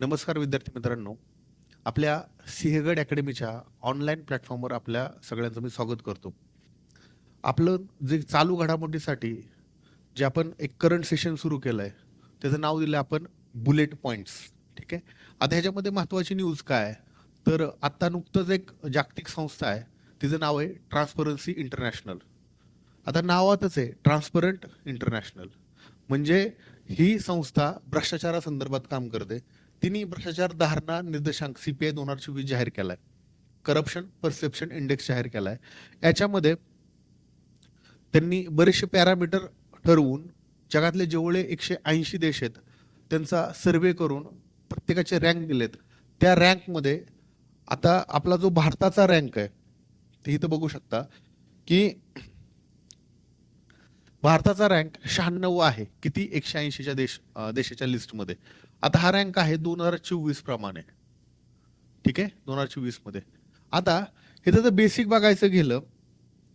नमस्कार विद्यार्थी मित्रांनो. आपल्या सिंहगड अकॅडमीच्या ऑनलाईन प्लॅटफॉर्मवर आपल्या सगळ्यांचं मी स्वागत करतो. आपलं जे चालू घडामोडीसाठी जे आपण एक करंट सेशन सुरू केलं आहे त्याचं नाव दिलं आपण बुलेट पॉईंट्स ठीक आहे? आता ह्याच्यामध्ये महत्त्वाची न्यूज काय? आहे तर आत्ता नुकतंच एक जागतिक संस्था आहे तिचं नाव आहे ट्रान्सपरन्सी इंटरनॅशनल आता नावातच आहे ट्रान्सपरंट इंटरनॅशनल म्हणजे ही संस्था भ्रष्टाचारासंदर्भात काम करते. तिन्ही भ्रष्टाचार धारणा निर्देशांक सीपीआय दोन हजार चोवीस जाहीर केलाय. करप्शन परसेप्शन इंडेक्स जाहीर केलाय. याच्यामध्ये त्यांनी बरेचसे पॅरामीटर ठरवून जगातले जेवढे एकशे ऐंशी देश आहेत. त्यांचा सर्वे करून प्रत्येकाचे रँक दिलेत. त्या रँकमध्ये आता आपला जो भारताचा रँक आहे ते इथं बघू शकता की भारताचा रँक शहाण्णव आहे. किती? एकशे ऐंशीच्या देश देशाच्या लिस्टमध्ये आता हा रँक आहे दोन हजार चोवीस प्रमाणे. ठीक आहे? दोन हजार चोवीसमध्ये आता इथं जर बेसिक बघायचं गेलं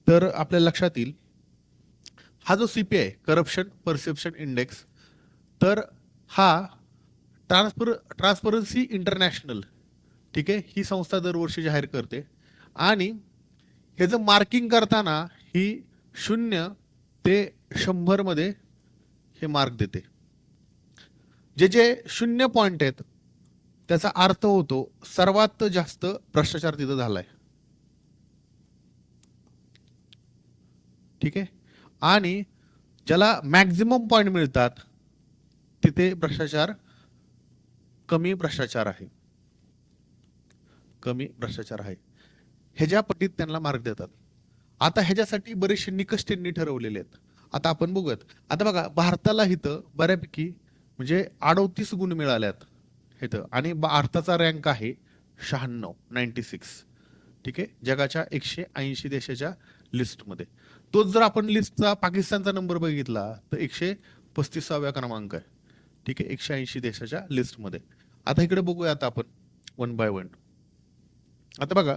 तर आपल्या लक्षात येईल. हा जो C P I corruption perception index तर हा ट्रान्सपर ट्रान्सपरन्सी इंटरनॅशनल ठीक आहे? ही संस्था दरवर्षी जाहीर करते. आणि ह्याचं मार्किंग करताना ही शून्य ते शंभरमध्ये हे मार्क देते. जे जे शून्य पॉईंट आहेत त्याचा अर्थ होतो सर्वात जास्त भ्रष्टाचार तिथं झालाय. ठीक आहे? आणि ज्याला मॅक्झिमम पॉईंट मिळतात तिथे भ्रष्टाचार कमी भ्रष्टाचार आहे. कमी भ्रष्टाचार आहे. ह्याच्या पटीत त्यांना मार्क देतात. आता ह्याच्यासाठी बरेचसे निकष त्यांनी ठरवलेले आहेत. आता आपण बघूयात. आता बघा भारताला इथं बऱ्यापैकी म्हणजे अडोतीस गुण मिळाल्यात इथं. आणि भारताचा रँक आहे शहाण्णव नाईन्टी सिक्स ठीक आहे? जगाच्या एकशे ऐंशी देशाच्या लिस्टमध्ये तोच जर आपण लिस्टचा पाकिस्तानचा नंबर बघितला तर एकशे पस्तीसाव्या क्रमांक आहे. ठीक आहे? एकशे ऐंशी देशाच्या लिस्टमध्ये आता इकडे बघूया आता आपण वन बाय वन आता बघा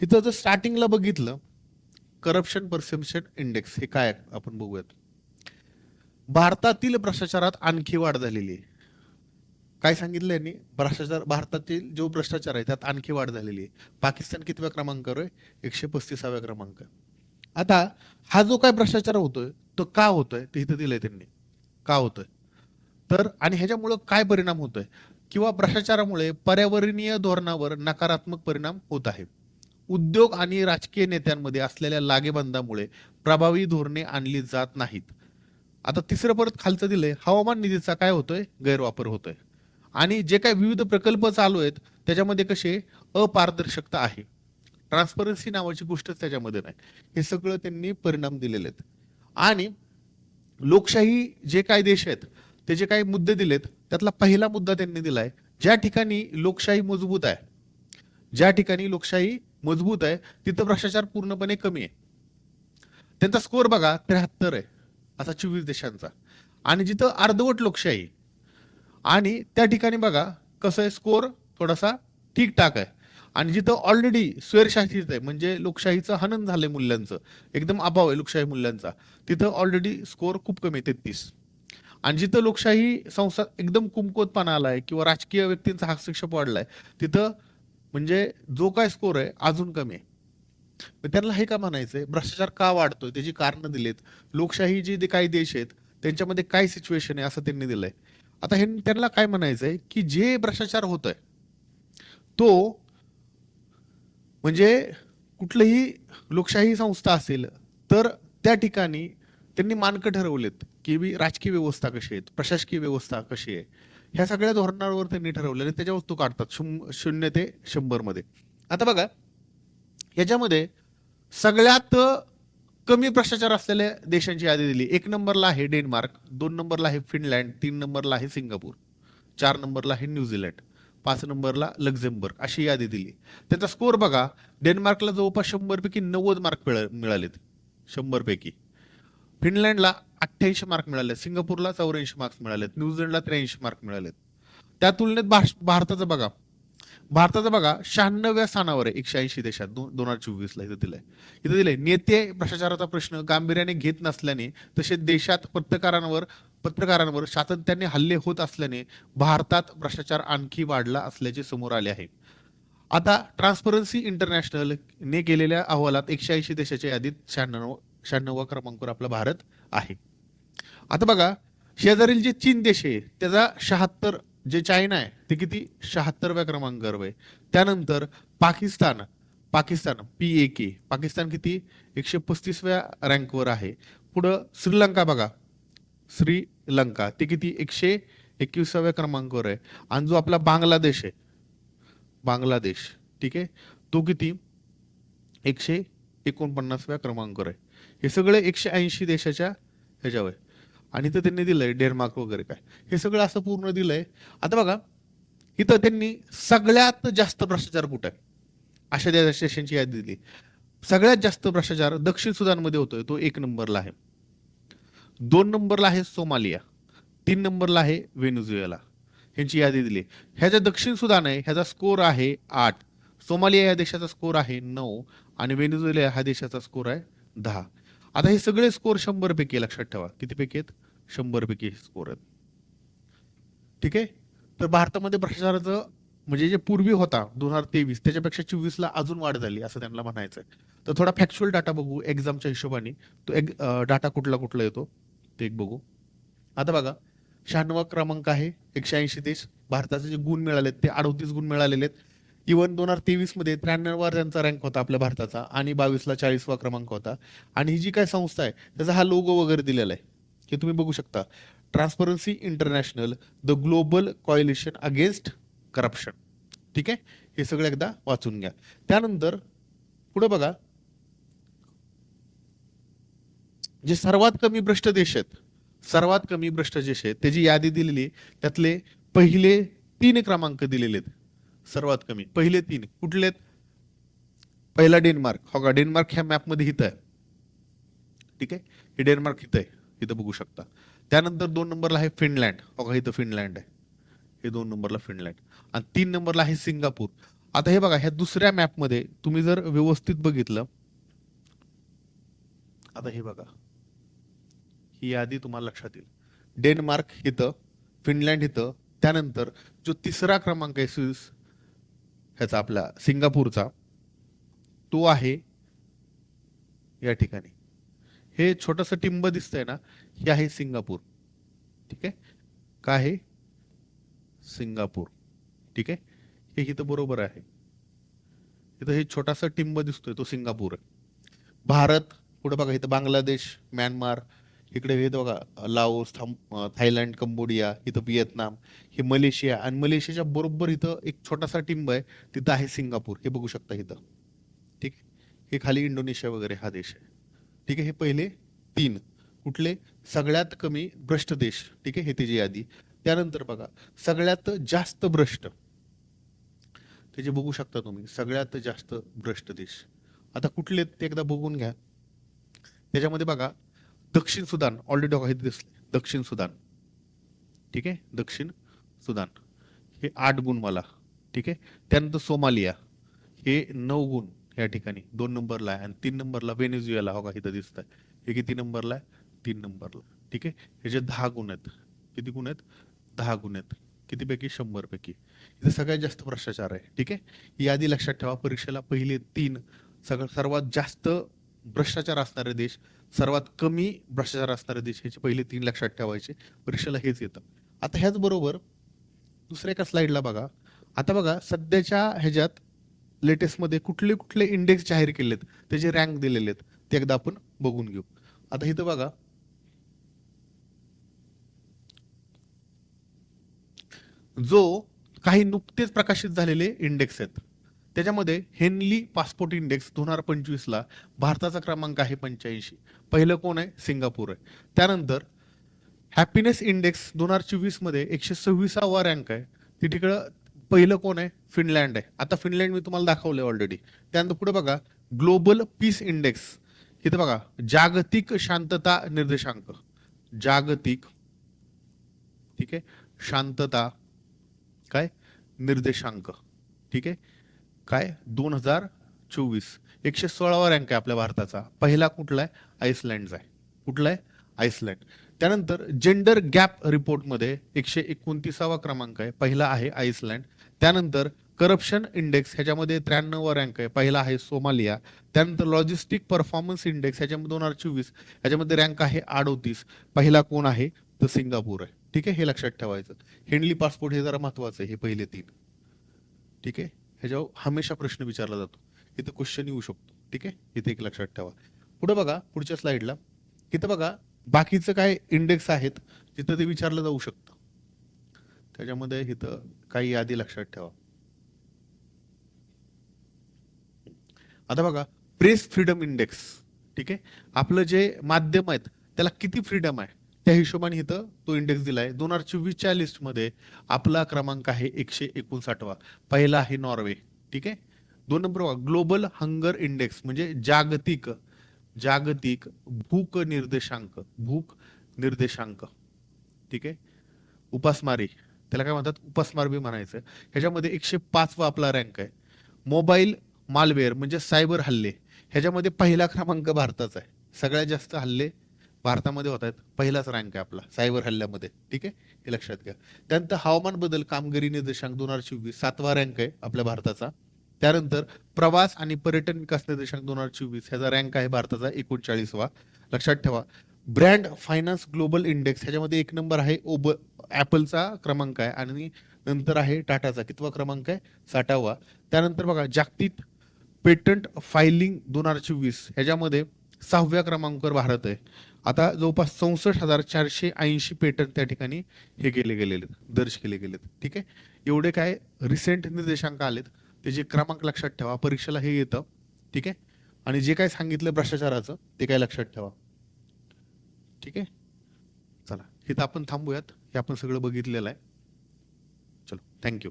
इथं जर स्टार्टिंगला बघितलं करप्शन परसेप्शन इंडेक्स हे काय आपण बघूयात. भारतातील भ्रष्टाचारात आणखी वाढ झालेली आहे. काय सांगितलं यांनी? भ्रष्टाचार भारतातील जो भ्रष्टाचार आहे त्यात आणखी वाढ झालेली आहे. पाकिस्तान कितव्या क्रमांकावर आहे? एकशे पस्तीसाव्या क्रमांक. आता हा जो काय भ्रष्टाचार होतोय तो का होतोय? ते इथं दिलंय त्यांनी. का होतोय? तर आणि ह्याच्यामुळं काय परिणाम होतोय? किंवा भ्रष्टाचारामुळे पर्यावरणीय धोरणावर नकारात्मक परिणाम होत आहे. उद्योग आणि राजकीय नेत्यांमध्ये असलेल्या लागेबंदामुळे प्रभावी धोरणे आणली जात नाहीत. आता तिसरं परत खालचं दिलंय हवामान निधीचा काय होतोय? गैरवापर होतोय. आणि जे काय विविध प्रकल्प चालू आहेत त्याच्यामध्ये कसे अपारदर्शकता आहे. ट्रान्सपरन्सी नावाची गोष्टच त्याच्यामध्ये नाही. हे सगळं त्यांनी परिणाम दिलेले आहेत. आणि लोकशाही जे काय देश आहेत ते जे काही मुद्दे दिलेत त्यातला पहिला मुद्दा त्यांनी दिलाय ज्या ठिकाणी लोकशाही मजबूत आहे ज्या ठिकाणी लोकशाही मजबूत आहे तिथं भ्रष्टाचार पूर्णपणे कमी आहे. त्यांचा स्कोअर बघा त्र्याहत्तर आहे असा चोवीस देशांचा. आणि जिथं अर्धवट लोकशाही आणि त्या ठिकाणी बघा कसं आहे स्कोअर थोडासा ठीकठाक आहे. आणि जिथं ऑलरेडी स्वैरशासित आहे म्हणजे लोकशाहीचं हनन झालंय मूल्यांचं एकदम अभाव आहे लोकशाही मूल्यांचा तिथं ऑलरेडी स्कोअर खूप कमी आहे तेहतीस. आणि जिथं लोकशाही संस्था एकदम कुमकुवतपणा आलाय किंवा राजकीय व्यक्तींचा हस्तक्षेप वाढलाय तिथं म्हणजे जो काय स्कोअर आहे अजून कमी आहे. त्यांना हे का म्हणायचंय? भ्रष्टाचार का वाढतोय? त्याची कारणं दिलेत. लोकशाही जी जे काही देश आहेत त्यांच्यामध्ये काय सिच्युएशन आहे असं त्यांनी दिलंय. आता हे त्यांना काय म्हणायचंय? की जे भ्रष्टाचार होतोय तो म्हणजे कुठलीही लोकशाही संस्था असेल तर त्या ठिकाणी त्यांनी मानकं ठरवलेत की राजकीय व्यवस्था कशी आहे प्रशासकीय व्यवस्था कशी आहे. ह्या सगळ्या धोरणावर त्यांनी ठरवलेले त्याच्या वस्तू काढतात. शून्य ते शंभरमध्ये आता बघा याच्यामध्ये सगळ्यात कमी भ्रष्टाचार असलेल्या देशांची यादी दिली. एक नंबरला आहे डेन्मार्क दोन नंबरला आहे फिनलँड तीन नंबरला आहे सिंगापूर चार नंबरला आहे न्यूझीलंड पाच नंबरला लक्झेंबर्ग अशी यादी दिली. त्यांचा स्कोअर बघा डेन्मार्कला जवळपास शंभरपैकी नव्वद मार्क मिळालेत. शंभरपैकी. फिनलँडला अठ्ठ्याऐंशी मार्क मिळाले सिंगापूरला चौऱ्याऐंशी मार्क्स मिळालेत. न्यूझीलंडला त्र्याऐंशी मार्क मिळालेत. त्या तुलनेत भाष- भारताचं बघा. भारताचं बघा शहाण्णव्या स्थानावर आहे. एकशे ऐंशी देशात. दोन हजार चोवीस ला इथं दिलंय. इथं दिलंय. नेते भ्रष्टाचाराचा प्रश्न गांभीर्याने घेत नसल्याने तसेच देशात पत्रकारांवर पत्रकारांवर सातत्याने हल्ले होत असल्याने भारतात भ्रष्टाचार आणखी वाढला असल्याचे समोर आले आहे. आता ट्रान्सपरन्सी इंटरनॅशनल ने केलेल्या अहवालात एकशे ऐंशी देशाच्या यादीत शहाण्णव शहाण्णव क्रमांकावर आपला भारत आहे. आता बघा शेजारील जे चीन देश आहे त्याचा शहात्तर जे चायना आहे ते किती? शहात्तरव्या क्रमांकावर आहे. त्यानंतर Pakistan Pakistan P A K Pakistan किती? एकशे पस्तीसव्या रँकवर आहे. पुढं श्रीलंका बघा. श्रीलंका ते किती? एकशे एकविसाव्या क्रमांकावर आहे. आणि जो आपला बांगलादेश आहे बांगलादेश ठीक आहे? तो किती? एकशे एकोणपन्नासव्या क्रमांकावर आहे. हे सगळे एकशे ऐंशी देशाच्या ह्याच्यावर आहे. आणि इथं त्यांनी दिलंय डेन्मार्क वगैरे काय. हे सगळं असं पूर्ण दिलंय. आता बघा इथं त्यांनी सगळ्यात जास्त भ्रष्टाचार कुठं आहे? अशा देशांची यादी दिली. सगळ्यात जास्त भ्रष्टाचार दक्षिण सुदानमध्ये होतोय तो एक नंबरला आहे. दोन नंबरला आहे सोमालिया तीन नंबरला आहे व्हेनेझुएला. ह्यांची यादी दिली. ह्याचा दक्षिण सुदान आहे ह्याचा स्कोर आहे आठ. सोमालिया या देशाचा स्कोर आहे नऊ आणि व्हेनेझुएला हा देशाचा स्कोर आहे दहा. आता हे सगळे स्कोर शंभर पैकी लक्षात ठेवा. किती पैकी आहेत? शंभर पैकी स्कोर आहेत. ठीक आहे? तर भारतामध्ये भ्रष्टाचाराचं म्हणजे जे पूर्वी होता दोन हजार तेवीस त्याच्यापेक्षा चोवीसला अजून वाढ झाली असं त्यांना म्हणायचं आहे तर थोडा फॅक्च्युअल डाटा बघू एक्झामच्या हिशोबाने. तो एक डाटा कुठला कुठला येतो ते एक बघू. आता बघा शहाण्णव क्रमांक आहे एकशे ऐंशी देश. भारताचे जे गुण मिळालेत ते अडोतीस गुण मिळालेले आहेत. इवन दोन हजार तेवीसमध्ये त्र्याण्णववर त्यांचा रँक होता आपल्या भारताचा आणि बावीसला चाळीसवा क्रमांक होता. आणि ही जी काय संस्था आहे त्याचा हा लोगो वगैरे दिलेला आहे. हे तुम्ही बघू शकता. Transparency international the global coalition against corruption ठीक आहे? हे सगळं एकदा वाचून घ्या. त्यानंतर पुढे बघा. जे सर्वात कमी भ्रष्ट देश आहेत सर्वात कमी भ्रष्ट देश आहेत त्याची यादी दिलेली आहे. त्यातले पहिले तीन क्रमांक दिलेले आहेत. सर्वात कमी. पहिले तीन. कुठले पहिला डेन्मार्क. हो का? डेन्मार्क ह्या मॅपमध्ये इथं आहे. ठीक आहे? हे डेन्मार्क इथं आहे. इथं बघू शकता. त्यानंतर दोन नंबरला आहे फिनलँड. हो का? इथं फिनलँड आहे. हे दोन नंबरला फिनलँड. आणि तीन नंबरला आहे सिंगापूर. आता हे बघा ह्या दुसऱ्या मॅपमध्ये तुम्ही जर व्यवस्थित बघितलं आता हे बघा. ही यादी तुम्हाला लक्षात येईल. डेन्मार्क इथं फिनलँड इथं त्यानंतर जो तिसरा क्रमांक आहे स्विस ह्याचा आपला सिंगापूरचा तो आहे या ठिकाणी. हे छोटंसं टिंब दिसतंय ना हे आहे सिंगापूर. ठीक आहे? काय आहे सिंगापूर. ठीक आहे? हे इथं बरोबर आहे. इथं हे छोटासा टिंब दिसतोय तो सिंगापूर. आहे भारत पुढे बघा इथं बांगलादेश म्यानमार इकडे हे बघा लाओस थांब- थायलंड कंबोडिया इथं व्हिएतनाम हे मलेशिया आणि मलेशियाच्या बरोबर इथं एक छोटासा टिंब आहे तिथं आहे सिंगापूर. हे बघू शकता इथं. ठीक आहे? हे खाली इंडोनेशिया वगैरे हा देश आहे. ठीक आहे? हे पहिले तीन. कुठले? सगळ्यात कमी भ्रष्ट देश. ठीक आहे? हे त्याची यादी. त्यानंतर बघा सगळ्यात जास्त भ्रष्ट. त्याचे बघू शकता तुम्ही सगळ्यात जास्त भ्रष्ट देश. आता कुठले ते एकदा बघून घ्या. त्याच्यामध्ये बघा दक्षिण सुदान ऑलरेडी बघा इथे दिसले. दक्षिण सुदान. ठीक आहे? दक्षिण सुदान. हे आठ गुण मला. ठीक आहे? त्यानंतर सोमालिया. हे नऊ गुण या ठिकाणी. दोन नंबरला आहे. आणि तीन नंबरला व्हेनेझुएला. होगा इथं दिसत आहे हे किती नंबरला आहे? तीन नंबरला. ठीक आहे? हे जे दहा गुण आहेत. किती गुण आहेत? दहा गुण आहेत. कितीपैकी? शंभर पैकी इथे सगळ्यात जास्त भ्रष्टाचार आहे. ठीक आहे? ही यादी लक्षात ठेवा. परीक्षेला पहिले तीन सगळं सर्वात जास्त भ्रष्टाचार असणारे देश सर्वात कमी भ्रष्टाचार असणारे देश ह्याचे पहिले तीन लक्षात ठेवायचे. परीक्षेला हेच येतं. आता ह्याचबरोबर दुसऱ्या एका स्लाइडला बघा. आता बघा सध्याच्या ह्याच्यात लेटेस्टमध्ये कुठले कुठले इंडेक्स जाहीर केलेत त्याचे रँक दिलेले आहेत. ते एकदा आपण बघून घेऊ. आता इथं बघा. जो काही नुकतेच प्रकाशित झालेले इंडेक्स आहेत. त्याच्यामध्ये हेनली पासपोर्ट इंडेक्स दोन हजार पंचवीसला भारताचा क्रमांक आहे पंच्याऐंशी. पहिलं कोण आहे? सिंगापूर आहे. त्यानंतर हॅपीनेस इंडेक्स दोन हजार चोवीसमध्ये एकशे सव्वीसावा रँक आहे. ती तिकडं पहिलं कोण आहे? फिनलँड आहे. आता फिनलँड मी तुम्हाला दाखवलं ऑलरेडी त्यानंतर पुढे बघा ग्लोबल पीस इंडेक्स. इथं बघा जागतिक शांतता निर्देशांक. जागतिक ठीक आहे? शांतता काय? निर्देशांक. ठीक आहे? काय? दोन हजार चोवीस. एकशे सोळावा रँक आहे आपल्या भारताचा. पहिला कुठला आहे? आईसलँडचा आहे. कुठला आहे? आईसलँड. त्यानंतर जेंडर गॅप रिपोर्टमध्ये एकशे एकोणतीसावा क्रमांक आहे. पहिला आहे आईसलँड. त्यानंतर करप्शन इंडेक्स ह्याच्यामध्ये त्र्याण्णव रँक आहे. पहिला आहे सोमालिया. त्यानंतर लॉजिस्टिक परफॉर्मन्स इंडेक्स ह्याच्यामध्ये दोन हजार चोवीस. ह्याच्यामध्ये रँक आहे अडोतीस पहिला कोण आहे? तर सिंगापूर आहे. ठीक आहे? हे लक्षात ठेवायचं. हेनली पासपोर्ट हे जरा महत्वाचं आहे. हे पहिले तीन. ठीक आहे? ह्याच्यावर हमेशा प्रश्न विचारला जातो. इथं क्वेश्चन येऊ शकतो. ठीक आहे? इथे एक लक्षात ठेवा. पुढे बघा पुढच्या स्लाइडला इथं बघा बाकीचं काय इंडेक्स आहेत तिथं ते विचारलं जाऊ शकतं. त्याच्यामध्ये इथं काही यादी लक्षात ठेवा. आता बघा प्रेस फ्रीडम इंडेक्स ठीक आहे? आपलं जे माध्यम आहेत त्याला किती फ्रीडम आहे? त्या हिशोबाने इथं तो इंडेक्स दिलाय. दोन हजार चोवीसच्या लिस्टमध्ये आपला क्रमांक आहे एकशे एकोणसाठवा. पहिला आहे नॉर्वे. ठीक आहे? दोन नंबर ग्लोबल हंगर इंडेक्स म्हणजे जागतिक जागतिक भूक निर्देशांक भूक निर्देशांक. ठीक आहे? उपासमारी. त्याला काय म्हणतात? उपासमार बी म्हणायचं. ह्याच्यामध्ये एकशे पाचवा आपला रँक आहे. मोबाईल मालवेअर म्हणजे सायबर हल्ले. ह्याच्यामध्ये पहिला क्रमांक भारताचा आहे. सगळ्यात जास्त हल्ले भारतामध्ये होत आहेत. पहिलाच रँक आहे आपला सायबर हल्ल्यामध्ये. ठीक आहे? हे लक्षात घ्या. त्यानंतर हवामान बदल कामगिरी निर्देशांक दोन हजार चोवीस सातवा रँक आहे आपल्या भारताचा. त्यानंतर प्रवास आणि पर्यटन विकास निर्देशांक दोन हजार चोवीस ह्याचा रँक आहे भारताचा एकोणचाळीसवा. लक्षात ठेवा. ब्रँड फायनान्स ग्लोबल इंडेक्स ह्याच्यामध्ये एक नंबर आहे ओब ॲपलचा क्रमांक आहे आणि नंतर आहे टाटाचा. कितवा क्रमांक आहे? साठावा. त्यानंतर बघा जागतिक पेटंट फायलिंग दोन हजार चोवीस ह्याच्यामध्ये सहाव्या क्रमांकावर भारत आहे. आता जवळपास चौसष्ट हजार चारशे ऐंशी पेटंट त्या ठिकाणी हे केले गेलेले आहेत, दर्ज केले गेलेत. ठीक आहे? एवढे काय रिसेंट निर्देशांक आलेत. त्याचे क्रमांक लक्षात ठेवा. परीक्षेला हे येतं. ठीक आहे? आणि जे काय सांगितलं भ्रष्टाचाराचं ते काय लक्षात ठेवा. ठीक आहे? चला इथं आपण थांबूयात. हे आपण सगळं बघितलेलं आहे. चलो थँक्यू